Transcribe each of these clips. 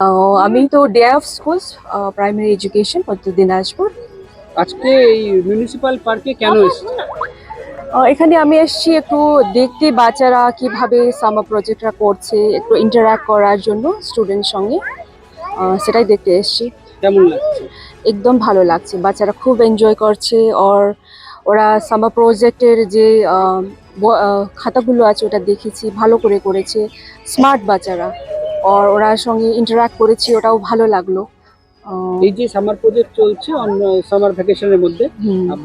আহ, আমি তো day of schools primary education Uttar Dinajpur আজকে এই মিউনিসিপাল পার্কে কেন এসেছে? এখানে আমি এসেছি একটু দেখতে বাচ্চারা কীভাবে সামার প্রজেক্টরা করছে একটু ইন্টারাক্ট করার জন্য স্টুডেন্ট সঙ্গে। সেটাই দেখতে এসেছি। কেমন লাগছে? একদম ভালো লাগছে। বাচ্চারা খুব এনজয় করছে আর ওরা সামার প্রজেক্টের যে খাতাগুলো আছে ওটা দেখেছি ভালো করে করেছে। স্মার্ট বাচ্চারা। আর ওরা সঙ্গে ইন্টারাক্ট করেছি ওটাও ভালো লাগল। এই যে সামার প্রজেক্ট চলছে অন্য সামার ভ্যাকেশনের মধ্যে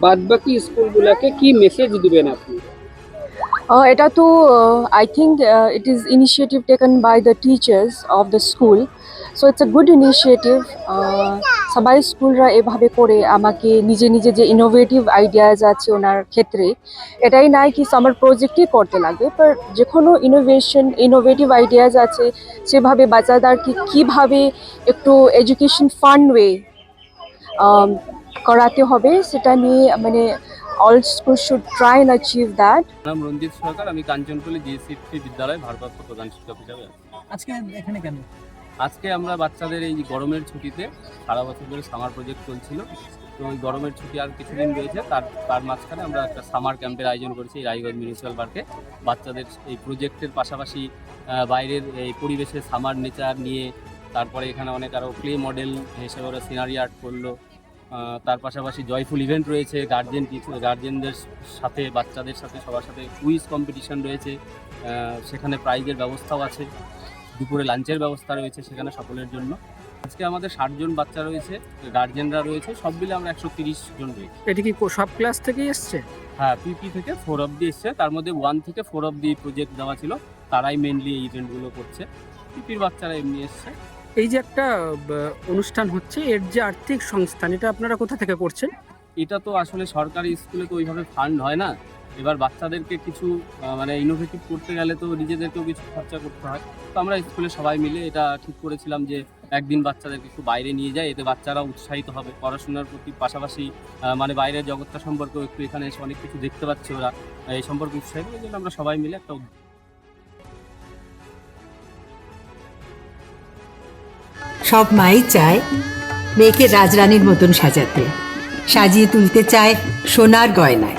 বাদ বাকি স্কুলগুলোকে কি মেসেজ দিবেন আপনি? এটা তো I think it is initiative taken by the teachers of the school so it's a good initiative সবাই স্কুলরা এভাবে করে আমাকে নিজে নিজে যে ইনোভেটিভ আইডিয়াজ আছে ওনার ক্ষেত্রে এটাই নাই কি সামার প্রজেক্টই করতে লাগবে বাট যে কোনো ইনোভেশন ইনোভেটিভ আইডিয়াজ আছে সেভাবে বাচ্চাদারকে কীভাবে একটু এডুকেশন ফান্ড ওয়ে করাতে হবে সেটা নিয়ে মানে all school should try and achieve that নাম রঞ্জিত সরকার আমি কাঞ্চনপল্লী জিএসসি বিদ্যালয় ভারপ্রাপ্ত প্রধান শিক্ষক হিসাবে আছি। আজকে এখানে কেন? আজকে আমরা বাচ্চাদের এই গরমের ছুটিতে সারা বছর ধরে সামার প্রজেক্ট চলছিল তো ওই গরমের ছুটি আর কিছুদিন রয়েছে, তার তার মাঝখানে আমরা একটা সামার ক্যাম্পের আয়োজন করেছি রায়গঞ্জ মিউনিসিপ্যাল পার্কে বাচ্চাদের এই প্রজেক্টের পাশাপাশি বাইরের এই পরিবেশে সামার নেচার নিয়ে, তারপরে এখানে অনেক আরও ক্লে মডেল হিসেবে ওরা সিনারি আর্ট করল। তার পাশাপাশি জয়ফুল ইভেন্ট রয়েছে গার্জেন গার্জেনদের সাথে, বাচ্চাদের সাথে, সবার সাথে কুইজ কম্পিটিশন রয়েছে। সেখানে প্রাইজের ব্যবস্থাও আছে। দুপুরে লাঞ্চের ব্যবস্থা রয়েছে সেখানে সকলের জন্য। আজকে আমাদের ষাট জন বাচ্চা রয়েছে গার্জেনরা রয়েছে সব মিলে আমরা একশো তিরিশ জন রয়েছে। এটা কি সব ক্লাস থেকেই এসছে? হ্যাঁ পিপি থেকে ফোর অব্দি এসছে তার মধ্যে ওয়ান থেকে ফোর অব্দি প্রজেক্ট দেওয়া ছিল তারাই মেনলি এই ইভেন্টগুলো করছে। পিপির বাচ্চারা এমনি এসছে। এই যে একটা অনুষ্ঠান হচ্ছে এর যে আর্থিক সংস্থান এটা আপনারা কোথা থেকে করছেন? এটা তো আসলে সরকারি স্কুলে তো ওইভাবে ফান্ড হয় না। এবার বাচ্চাদেরকে কিছু মানে ইনোভেটিভ করতে গেলে তো নিজেদেরকেও কিছু খরচা করতে হয়। তো আমরা স্কুলে সবাই মিলে এটা ঠিক করেছিলাম যে একদিন বাচ্চাদেরকে একটু বাইরে নিয়ে যায়, এতে বাচ্চারা উৎসাহিত হবে। পড়াশোনার প্রতি পাশাপাশি মানে বাইরের জগৎটা সম্পর্কেও একটু এখানে এসে অনেক কিছু দেখতে পাচ্ছে ওরা। এই সম্পর্কে উৎসাহিত এই জন্য আমরা সবাই মিলে একটা সব মাই চায় মেয়েকে রাজরানীর মতন সাজাতে। সাজিয়ে তুলতে চায় সোনার গয়নায়।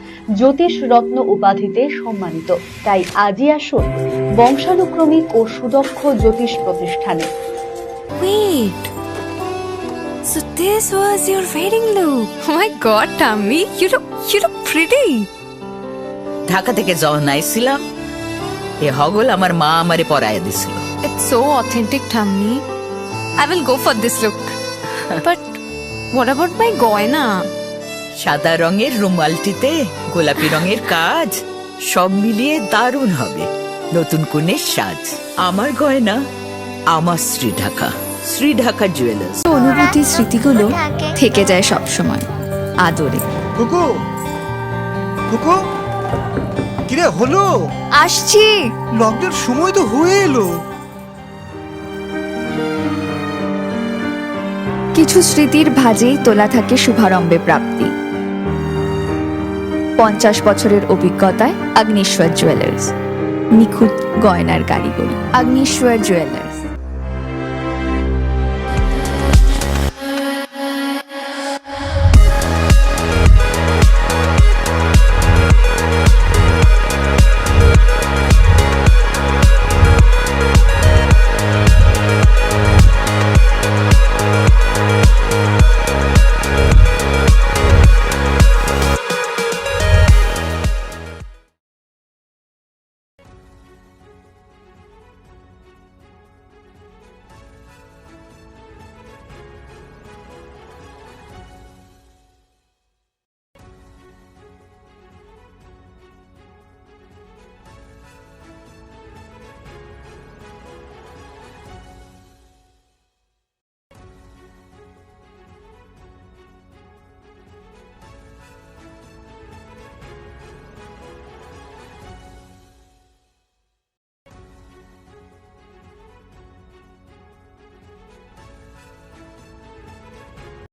জ্যোতিষ রত্ন উপাধিতে সম্মানিত। তাই আজই আসুন বংশানুক্রমিক ও সুদক্ষ জ্যোতিষ প্রতিষ্ঠানে। ঢাকা থেকে যখন আইসিলাম এ হগল আমার মা আমারে পরায় দিছিল। ইটস সো ঠাম্মি I will go for this look but what my গয়না? সাদা রঙের রুমালটিতে গোলাপি রঙের কাজ সব মিলিয়ে দারুণ হবে। নতুন কনের সাজ আমার গয়না আমার শ্রী ঢাকা শ্রী ঢাকা জুয়েলার্স অনুভূতি স্মৃতিগুলো থেকে যায় সব সময় আদরে। কুকু কুকু কিরে হলো? আসছি। লকডাউন সময় তো হয়ে এলো। কিছু স্মৃতির ভাজেই তোলা থাকে শুভারম্ভে প্রাপ্তি। পঞ্চাশ বছরের অভিজ্ঞতায় আগ্নেশ্বর জুয়েলার্স নিখুঁত গয়নার কারিগরি। আগ্নেশ্বর জুয়েলার্স